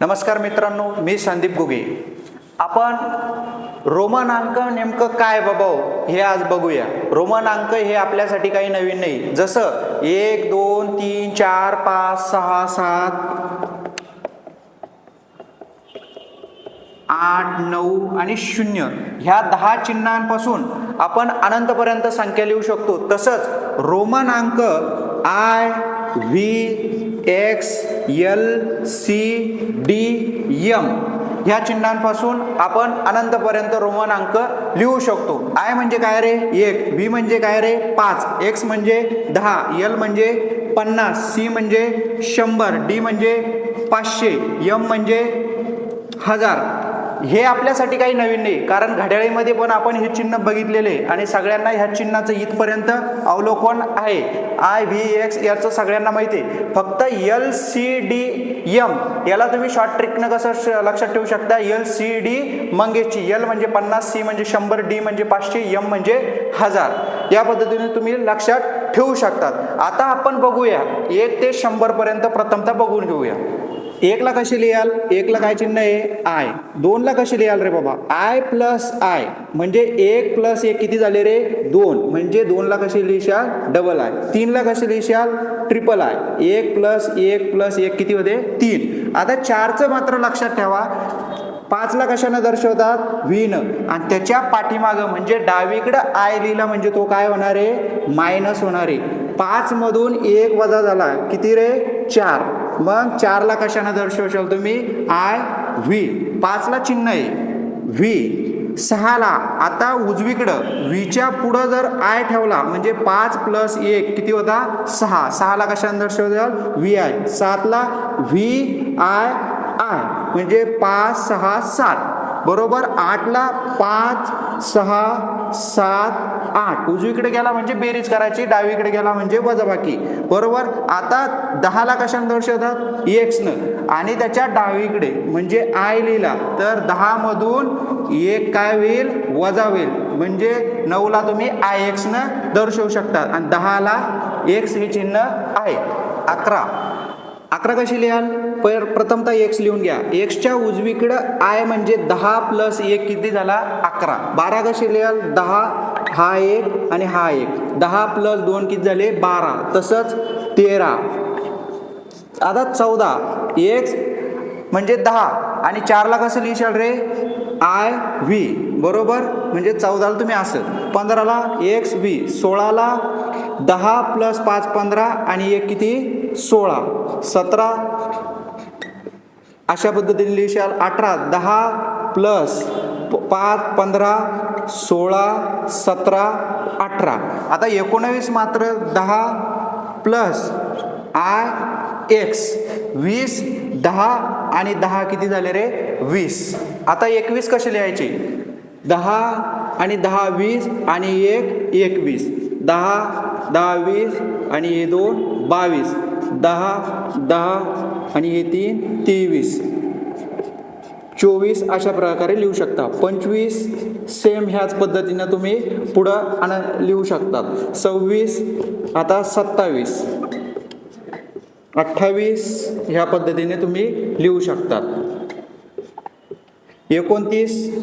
नमस्कार मित्रांनो मी संदीप गुगे. आपण रोमन अंक नेमकं काय बाबा हो? हे? आज बघूया. रोमन अंक हे आपल्यासाठी काही नवीन नाही. जसं एक दोन तीन चार पाच सहा सात आठ नऊ आणि शून्य. ह्या दहा चिन्हांपासून आपण अनंतपर्यंत संख्या लिहू शकतो. तसंच रोमन अंक I V X L C D M ह्या चिन्हांपासून आपण अनंतपर्यंत रोमन अंक लिहू शकतो. आय म्हणजे काय रे? एक. व्ही म्हणजे काय रे? पाच. एक्स म्हणजे दहा. एल म्हणजे पन्नास. सी म्हणजे शंभर. डी म्हणजे पाचशे. यम म्हणजे हजार. हे आपल्यासाठी काही नवीन नाही. कारण घड्याळीमध्ये पण आपण हे चिन्ह बघितलेले आणि सगळ्यांना ह्या चिन्हाचं इथपर्यंत अवलोकन आहे. आय व्ही एक्स याचं सगळ्यांना माहिती आहे. फक्त एल सी डी एम याला तुम्ही शॉर्ट ट्रिकनं कसं लक्षात ठेवू शकता. एल सी डी मंगेशची. एल म्हणजे पन्नास सी म्हणजे शंभर डी म्हणजे पाचशे एम म्हणजे हजार. या पद्धतीने तुम्ही लक्षात ठेवू शकतात. आता आपण बघूया. एक ते शंभरपर्यंत प्रथमतः बघून घेऊया. एकला कशी लिहाल? एकला काय चिन्ह आहे? आय दोनला कशी लिहाल रे बाबा? आय प्लस आय म्हणजे एक प्लस एक किती झाले रे? दोन. म्हणजे दोनला कशी लिहिशाल? डबल आय तीनला कशी लिहिशाल? ट्रिपल आय एक प्लस एक प्लस एक किती होते? तीन. आता चारचं मात्र लक्षात ठेवा. पाचला कशानं दर्शवतात? विन आणि त्याच्या पाठीमागं म्हणजे डावीकडं आय लिहिला म्हणजे तो काय होणार आहे? मायनस होणार आहे. पाचमधून एक वजा झाला. किती रे? चार. मग चारला कशानं दर्शवशाल तुम्ही? I V. पाचला चिन्ह आहे. व्ही. सहाला. आता उजवीकडं. व्हीच्या पुढं जर आय ठेवला म्हणजे पाच प्लस एक किती होता? सहा. सहाला कशानं दर्शवशाल? V I. सातला व्ही आय आय. म्हणजे पाच सहा सात. बरोबर आठला पाच सहा सात आठ. उजवीकडे गेला म्हणजे बेरीज करायची डावीकडे गेला म्हणजे वजाबाकी. बरोबर? आता दहाला कशाने दर्शवतात? एक्सनं. आणि त्याच्या डावीकडे म्हणजे आय लिहिला तर दहामधून एक काय होईल? वजा होईल. म्हणजे नऊला तुम्ही आय एक्सनं दर्शवू शकता आणि दहाला एक्स हे चिन्ह आहे अकरा. अकरा कशी लिहाल? पर प्रथमतः एक्स लिहून घ्या. एक्सच्या उजवीकडं आय म्हणजे दहा प्लस एक किती झाला? अकरा. बारा कशी लिहाल दहा हा एक आणि हा एक. दहा प्लस दोन किती झाले? बारा. तसंच तेरा. आता चौदा. एक्स म्हणजे दहा. आणि चारला कसं लिहिशाल रे? आय व्ही बरोबर? म्हणजे चौदाला तुम्ही असं. पंधराला एक्स व्ही सोळाला दहा प्लस पाच पंधरा आणि एक किती? सोळा. सतरा अशा पद्धतीने लिहिशाल. अठरा दहा प्लस प- पाच पंधरा सोळा सतरा अठरा. आता एकोणावीस मात्र दहा प्लस आय एक्स. वीस दहा आणि दहा किती झाले रे? वीस. आता एकवीस कसे लिहायचे? दहा आणि दहा वीस आणि एक एकवीस. दहा दहा वीस आणि हे दोन बावीस. दहा दहा आणि हे तीन तेवीस. चोवीस अशा प्रकारे लिहू शकता. पंचवीस सेम ह्याच पद्धतीनं तुम्ही पुढं आण लिहू शकतात. सव्वीस आता सत्तावीस. अठ्ठावीस ह्या पद्धतीने तुम्ही लिहू शकतात. एकोणतीस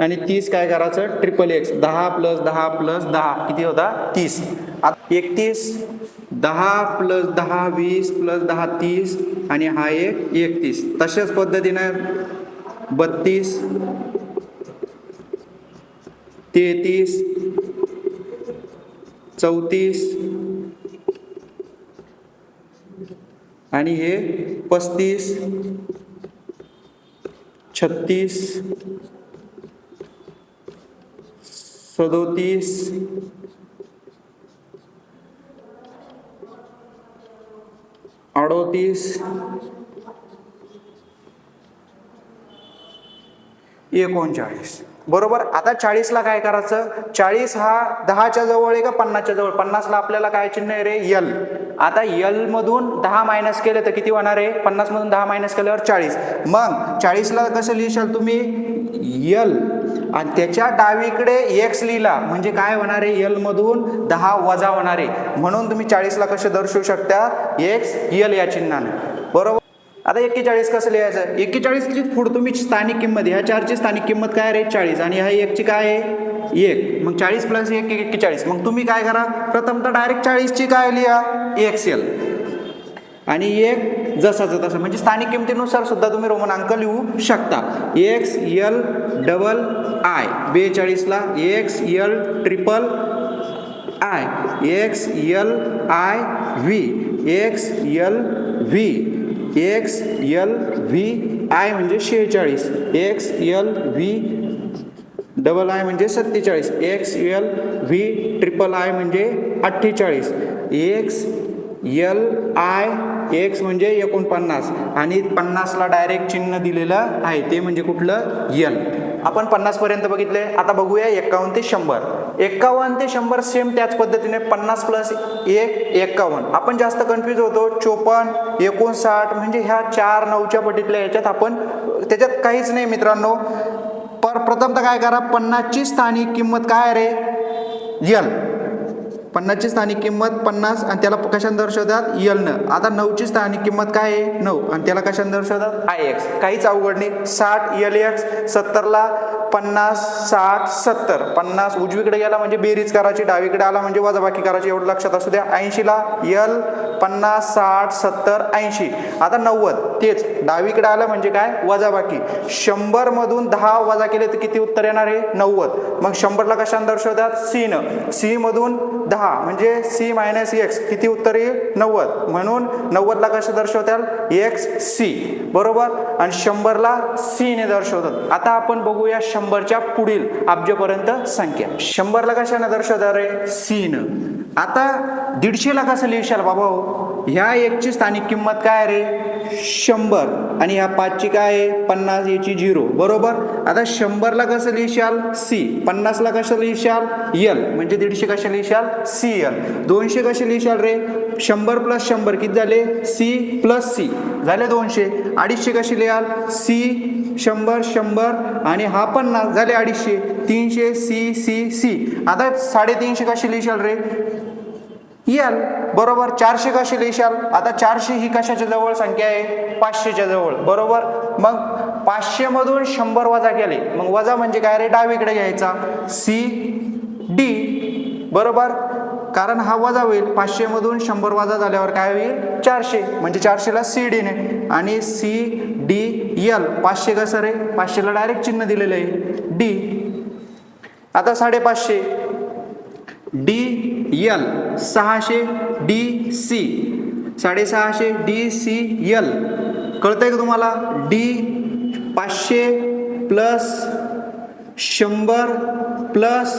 आणि तीस काय करायचं? ट्रिपल एक्स दहा प्लस दहा प्लस दहा. किती होता? तीस. आता एकतीस दहा प्लस दहा वीस प्लस दहा तीस आणि हा एक एकतीस. तशाच पद्धतीनं बत्तीस तेहतीस चौतीस आणि हे पस्तीस छत्तीस सदोतीस. अडोतीस. एकोणचाळीस. बरोबर? आता चाळीसला काय करायचं? चाळीस हा दहाच्या जवळ आहे का पन्नासच्या जवळ? पन्नासला आपल्याला काय चिन्ह आहे रे? यल आता यल मधून दहा मायनस केले तर किती होणार आहे? पन्नासमधून दहा मायनस केल्यावर चाळीस. मग चाळीसला कसं लिहिशाल तुम्ही? यल. आणि त्याच्या डावीकडे एक्स लिहिला. म्हणजे काय होणार आहे? यल मधून दहा वजा होणार आहे. म्हणून तुम्ही चाळीसला कसे दर्शवू शकता? एक्स यल या चिन्हाने. बरोबर? आता एक्केचाळीस कसं लिहायचं? एक्केचाळीसची पुढे तुम्ही स्थानिक किंमत ह्या चारची स्थानिक किंमत काय रे चाळीस. आणि ह्या एकची काय आहे? एक. मग चाळीस प्लस एक एक एक्केचाळीस. मग तुम्ही काय करा? प्रथम तर डायरेक्ट चाळीसची काय लिहा? एक्स एल आणि एक जसाचं तसं. म्हणजे स्थानिक किमतीनुसार सुद्धा तुम्ही रोमन अंक लिहू शकता. X L double I बेचाळीसला X L triple I X L I V X L V X L V I म्हणजे शेहेचाळीस. X L V double I म्हणजे सत्तेचाळीस. X L V triple I म्हणजे अठ्ठेचाळीस. एक्स यल आय एक्स म्हणजे एकोणपन्नास आणि पन्नासला direct चिन्ह दिलेलं आहे. ते म्हणजे कुठलं? यल आपण पन्नासपर्यंत बघितले. आता बघूया एक्कावन्न ते शंभर. एक्कावन्न ते शंभर सेम त्याच पद्धतीने पन्नास प्लस एक एक्कावन्न आपण जास्त कन्फ्यूज होतो. चोपन्न एकोणसाठ म्हणजे ह्या चार नऊच्या पटीतल्या याच्यात आपण त्याच्यात काहीच नाही मित्रांनो. पर प्रथम तर काय करा? पन्नासची स्थानिक किंमत काय रे? यल पन्नासची स्थानिक किंमत पन्नास आणि त्याला कशाने दर्शवतात यलनं आता नऊची स्थानिक किंमत काय आहे? नऊ. आणि त्याला कशाने दर्शवतात आय एक्स काहीच अवघड नाही. साठ यल एक्स सत्तरला पन्नास साठ सत्तर. पन्नास उजवीकडे गेला म्हणजे बेरीज करायची डावीकडे आला म्हणजे वजाबाकी करायची एवढं लक्षात असू द्या. ऐंशीला यल पन्नास साठ सत्तर ऐंशी. आता नव्वद. तेच. डावीकडे आलं म्हणजे काय? वजाबाकी बाकी. शंभरमधून दहा वजा केले तर किती उत्तर येणार आहे? नव्वद. मग शंभरला कशाने दर्शवतात? सीनं. सीमधून दहा. म्हणजे सी मायनस एक्स. किती उत्तर येईल नव्वद. म्हणून नव्वदला कसं दर्शवतात? X C. बरोबर? आणि शंभरला सीने दर्शवतात. आता आपण बघूया शंभरच्या पुढील अब्जपर्यंत संख्या. शंभरला कशाने दर्शवतात रे? सीनं. आता दीडशे लाखाचं लिहिशाल बाबा हो. ह्या एकची स्थानिक किंमत काय रे? शंभर. आणि ह्या पाचची काय? आहे पन्नास याची झिरो. बरोबर? आता शंभरला कसं लिहिशाल सी. पन्नासला कसं लिहिशाल यल म्हणजे दीडशे कशा लिहिशाल सी यल दोनशे कसे लिहिशाल रे? शंभर प्लस शंभर किती झाले? C plus C. झाले दोनशे. अडीचशे कसे लिहाल? सी शंभर शंभर. आणि हा पन्नास. झाले अडीचशे. तीनशे सी सी सी. आता साडेतीनशे कसे लिहिशाल रे? यल बरोबर? चारशे कशी लिहिशाल? आता चारशे ही कशाच्या जवळ संख्या आहे? पाचशेच्या जवळ. बरोबर? मग पाचशेमधून शंभर वजा केले. मग वजा म्हणजे काय रे? डावीकडे घ्यायचा. सी डी बरोबर? कारण हा वजा होईल. पाचशेमधून शंभर वजा झाल्यावर काय होईल? चारशे. म्हणजे चारशेला सी डीने आणि सी डी यल पाचशे कसं रे? पाचशेला डायरेक्ट चिन्ह दिलेलं आहे. डी आता साडेपाचशे. डी यल सहाशे डी सी साडेसहाशे डी सी यल कळतंय का तुम्हाला? डी पाचशे प्लस शंभर प्लस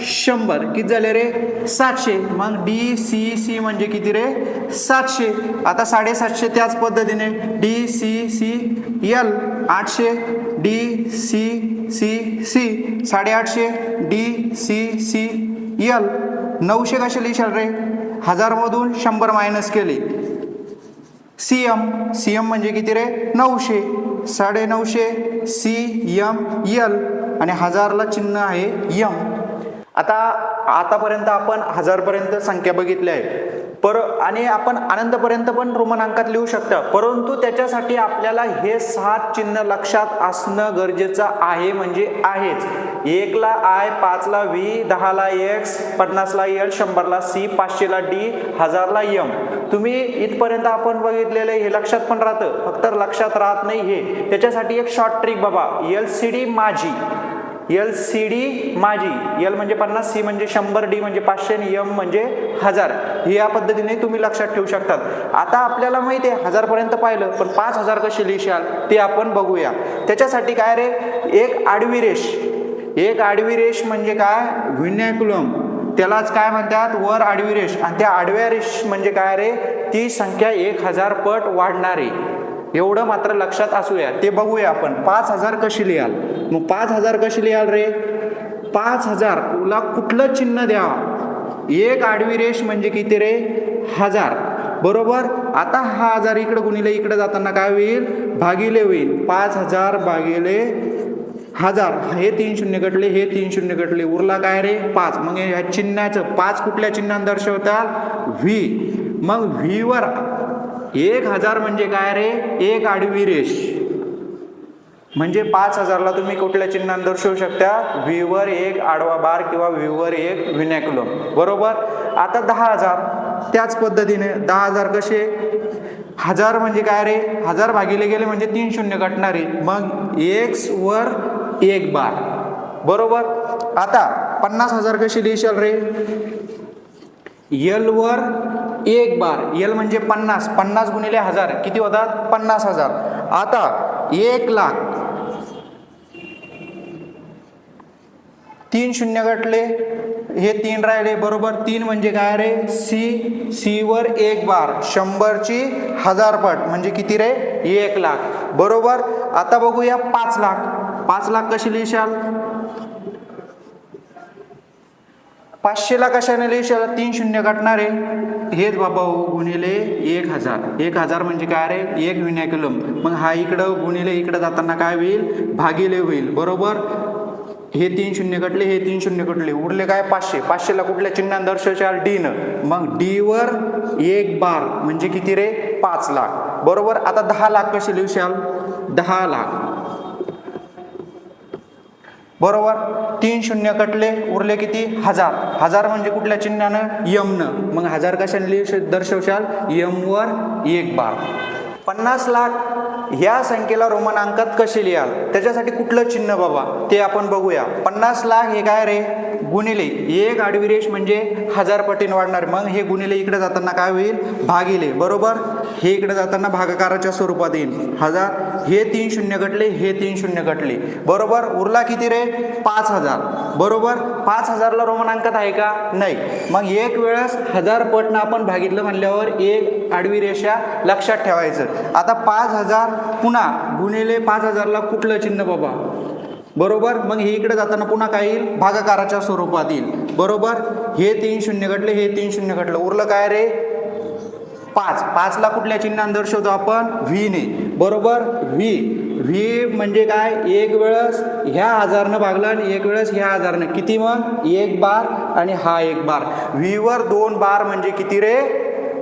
शंभर. किती झाले रे? सातशे. मग डी सी सी म्हणजे किती रे? सातशे. आता साडेसातशे त्याच पद्धतीने डी सी सी यल आठशे डी सी सी सी साडेआठशे डी सी सी यल नऊशे कसे लिहिशाल रे? हजारमधून शंभर मायनस केले. सी एम सी एम म्हणजे किती रे? नऊशे. साडे नऊशे सी एम यल आणि हजारला चिन्ह आहे यम आता आतापर्यंत आपण हजारपर्यंत संख्या बघितल्या आहे. पर आणि आपण आनंदपर्यंत पण रोमन अंकात लिहू शकता. परंतु त्याच्यासाठी आपल्याला हे सात चिन्ह लक्षात असणं गरजेचं आहे म्हणजे आहेच. एकला आय पाचला व्ही दहाला एक्स पन्नासला एल शंभरला सी पाचशेला डी हजारला यम. तुम्ही इथपर्यंत आपण बघितलेलं हे लक्षात पण राहतं. फक्त लक्षात राहत नाही हे. त्याच्यासाठी एक शॉर्ट ट्रिक बाबा. एल सी डी माझी. एल सी डी माझी. एल म्हणजे पन्नास सी म्हणजे शंभर डी म्हणजे पाचशे आणि एम म्हणजे हजार. हे या पद्धतीने तुम्ही लक्षात ठेवू शकतात. आता आपल्याला माहिती आहे हजारपर्यंत पाहिलं पण पाच हजार कसे लिहिशाल ते आपण बघूया. त्याच्यासाठी काय रे? एक आडवी रेष. एक आडवी रेष म्हणजे काय? व्हिन्याकुलम त्यालाच काय म्हणतात? वर आडवी रेष. आणि त्या आडव्या रेष म्हणजे काय रे? ती संख्या एक हजार पट वाढणारी. एवढं मात्र लक्षात असूया. ते बघूया आपण. पाच हजार कशी लिहाल? मग पाच हजार कशी लिहाल रे? पाच हजार. तुला कुठलं चिन्ह द्यावा? एक आडवी रेष म्हणजे किती रे? हजार. बरोबर? आता हा हजार इकडं गुणिले इकडे जाताना काय होईल? भागिले होईल. पाच हजार भागिले हजार. हे तीन शून्य घटले हे तीन शून्य घटले उरला काय रे? पाच. मग ह्या चिन्हाचं पाच कुठल्या चिन्हात दर्शवतात व्ही. मग व्हीवर एक हजार म्हणजे काय रे? एक आडवी रेष. म्हणजे पाच हजारला तुम्ही कुठल्या चिन्हात दर्शवू शकता? व्हीवर एक आडवा बार किंवा व्हीवर एक विनॅक्युलम बरोबर? आता दहा हजार. त्याच पद्धतीने दहा हजार कसे? हजार म्हणजे काय रे? हजार भागिले गेले म्हणजे तीन शून्य घटणारे मग एक्स वर एक बार. बरोबर? आता पन्नास हजार कशी लिहिशाल रे? यल वर एक बार. यल म्हणजे पन्नास. पन्नास गुणिले हजार. किती होतात? पन्नास हजार. आता एक लाख. तीन शून्य गटले हे तीन राहिले. बरोबर? तीन म्हणजे काय रे? सी सी वर एक बार. शंभरची हजार पट. म्हणजे किती रे? एक लाख. बरोबर? आता बघूया पाच लाख. पाच लाख कशी लिहिशाल? पाचशेला कशाने लिहिशाल तीन शून्य कटणार आहे हेच बाबा हो, गुणिले एक हजार. एक हजार म्हणजे काय रे? एक विनायकलम मग हा इकडं गुणिले इकडं जाताना काय होईल? भागिले होईल. बरोबर? हे तीन शून्य कटले हे तीन शून्य कटले उरले काय? पाचशे. पाचशेला कुठल्या चिन्हान दर्शवशाल डी न. मग डी वर एक बार. म्हणजे किती रे? पाच लाख. बरोबर? आता दहा लाख कसे लिहशाल? दहा लाख. बरोबर? तीन शून्य कटले उरले किती? हजार. हजार म्हणजे कुठल्या चिन्हानं? यमनं. मग हजार कशाने लिहू दर्शवशाल? यम वर एक बार. पन्नास लाख. ह्या संख्येला रोमन अंकात कसे लिहाल? त्याच्यासाठी कुठलं चिन्ह बाबा? ते आपण बघूया. पन्नास लाख हे काय रे? गुणिले. एक आडवी रेष म्हणजे हजार पटीन वाढणार. मग हे गुणिले इकडे जाताना काय होईल? भागिले. बरोबर? हे इकडे जाताना भागाकाराच्या स्वरूपात येईल. हजार हे तीन शून्य घटले हे तीन शून्य घटले बरोबर? उरला किती रे? पाच हजार. बरोबर? पाच हजारला रोमन अंकात आहे का? नाही. मग एक वेळेस हजार पटनं आपण भागितलं म्हणल्यावर एक आडवी रेषा लक्षात ठेवायचं. आता पाच हजार पुन्हा गुणिले पाच हजारला कुठलं चिन्ह बाबा? बरोबर? मग हे इकडे जाताना पुन्हा काय येईल? भागाकाराच्या स्वरूपात येईल. बरोबर? हे तीन शून्य घटले हे तीन शून्य घटलं उरलं काय रे? पाच. पाचला कुठल्या चिन्हात दर्शवतो आपण? व्हीने बरोबर? व्ही. व्ही म्हणजे काय? एक वेळेस ह्या हजारनं भागलं आणि एक वेळेस ह्या हजारनं किती मग? एक बार आणि हा एक बार. व्हीवर दोन बार म्हणजे किती रे?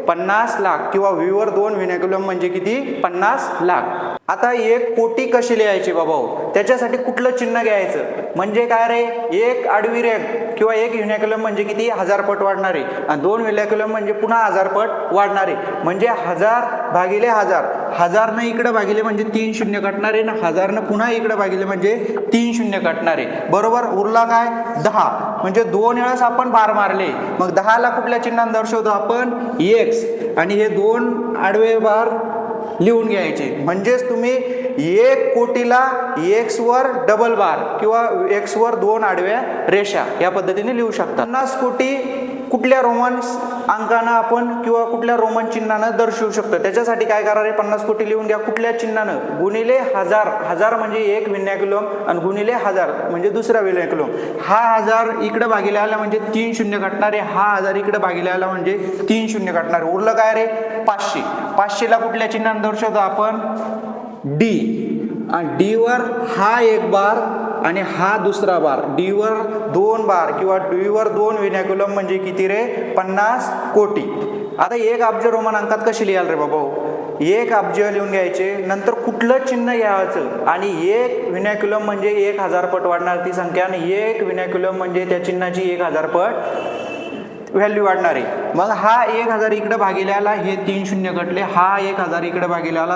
पन्नास लाख. किंवा व्हीवर दोन विनॅक्युलम म्हणजे किती? पन्नास लाख. आता एक कोटी कशी लिहायची बाबा हो? त्याच्यासाठी कुठलं चिन्ह घ्यायचं? म्हणजे काय रे? एक आडवी रेघ. किंवा एक युनॅक्युलम म्हणजे किती? हजार पट वाढणारे. आणि दोन विनॅक्युलम म्हणजे पुन्हा हजार पट वाढणारे. म्हणजे हजार भागिले हजार. हजारनं इकडं भागिले म्हणजे तीन शून्य कटणारे ना हजारनं पुन्हा इकडं भागिले म्हणजे तीन शून्य कटणारे. बरोबर? उरला काय? दहा. म्हणजे दोन वेळेस आपण बार मारले. मग दहाला कुठल्या चिन्हात दर्शवतो आपण? एक्स आणि हे दोन आडवे बार लिहून घ्यायचे. म्हणजेच तुम्ही एक कोटीला एक्स वर डबल बार किंवा एक्स वर दोन आडव्या रेषा या पद्धतीने लिहू शकता. पन्नास कोटी कुठल्या रोमन अंकानं आपण किंवा कुठल्या रोमन चिन्हानं दर्शवू शकतो? त्याच्यासाठी काय करा रे पन्नास कोटी लिहून घ्या. कुठल्या चिन्हानं? गुणिले हजार. हजार म्हणजे एक विन्याकुलम आणि गुणिले हजार म्हणजे दुसरा विन्याकुलम. हा हजार इकडे भागिले आला म्हणजे तीन शून्य काटणारे हा हजार इकडे भागिले आला म्हणजे तीन शून्य काटणारे उरलं काय रे? पाचशे. पाचशेला कुठल्या चिन्हानं दर्शवतो आपण? डी आणि डीवर हा एक बार आणि हा दुसरा बार. डीवर दोन बार किंवा डीवर दोन विनॅक्युलम म्हणजे किती रे? पन्नास कोटी. आता एक अब्ज रोमन अंकात कशी लिहाल रे बाबा हो? एक अब्ज लिहून घ्यायचे नंतर कुठलं चिन्ह घ्यायचं आणि एक विनॅक्युलम म्हणजे एक हजार पट वाढणार ती संख्या आणि एक विनॅक्युलम म्हणजे त्या चिन्हाची एक हजार पट व्हॅल्यू वाढणार आहे. मग हा एक हजार इकडे भागिले आला हे तीन शून्य कटले हा एक हजार इकडे भागिले आला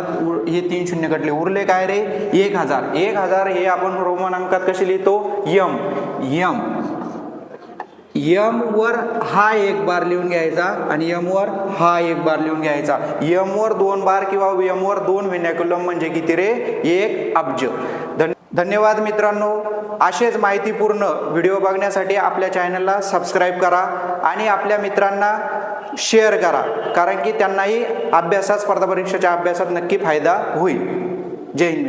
हे तीन शून्य कटले. उरले काय रे? एक हजार. एक हजार हे आपण रोमन अंकात कसे लिहितो? यम. यम. यम वर हा एक बार लिहून घ्यायचा आणि यम वर हा एक बार लिहून घ्यायचा. यम वर दोन बार किंवा यम वर दोन विनॅक्युलम म्हणजे किती रे? एक अब्ज. धन्यवाद मित्रांनो. असेच माहितीपूर्ण व्हिडिओ बघण्यासाठी आपल्या चॅनलला सबस्क्राईब करा आणि आपल्या मित्रांना शेअर करा. कारण की त्यांनाही अभ्यासात स्पर्धा परीक्षेच्या अभ्यासात नक्की फायदा होईल. जय हिंद.